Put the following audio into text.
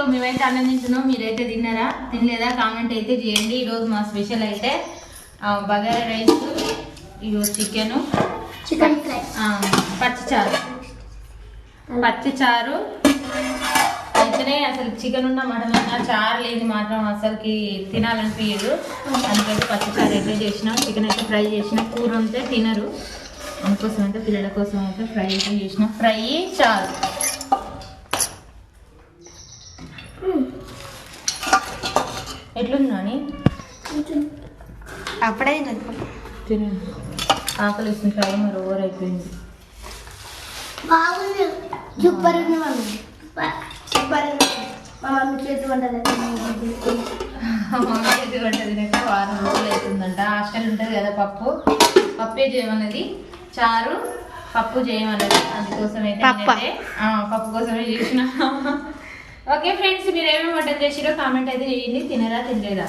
ఇగో మేమైతే అన్నం తింటున్నాం. మీరైతే తిన్నారా? తినలేదా? కామెంట్ అయితే చేయండి. ఈరోజు మా స్పెషల్ అయితే బగారా రైస్ ఇగో చికెన్. Chicken fry. పచ్చిచారు. పచ్చిచారు. అయితేనే అసలు చికెన్ ఉన్న మటన్ ఉన్న చారు లేని మాత్రం అసలుకి తినాలనిపించదు అందుకైతే పచ్చిచారు అయితే చేసిన. చికెన్ అయితే ఫ్రై చేసిన. కూర ఉంటే తినరు. అందుకోసం అయితే పిల్లల కోసం అయితే ఫ్రై అయితే చేసిన. ఫ్రై చారు. ఎట్లుంది నాని అప్పుడే తినండి ఆకలి వేసిన ఫ్రై మరి ఓవర్ అయిపోయింది. బాగుంది. సూపర్ ఉంది మమ్మీ. సూపర్ ఉంది మా మమ్మీ చేతి వంటలు మమ్మీ చేతి వంట తినక వారం రోజులు అవుతుందంట. హాస్టల్ ఉంటుంది కదా పప్పు. పప్పే చేయమన్నది. చారు పప్పు చేయమన్నది. అందుకోసం అయితే పప్ప. నేనైతే, ఆ, పప్పు కోసమే చేసిన. ఓకే ఫ్రెండ్స్ మీరు ఏమేమి వంటలు చేసిరో కామెంట్ అయితే చేయండి. తినరా తినలేదా?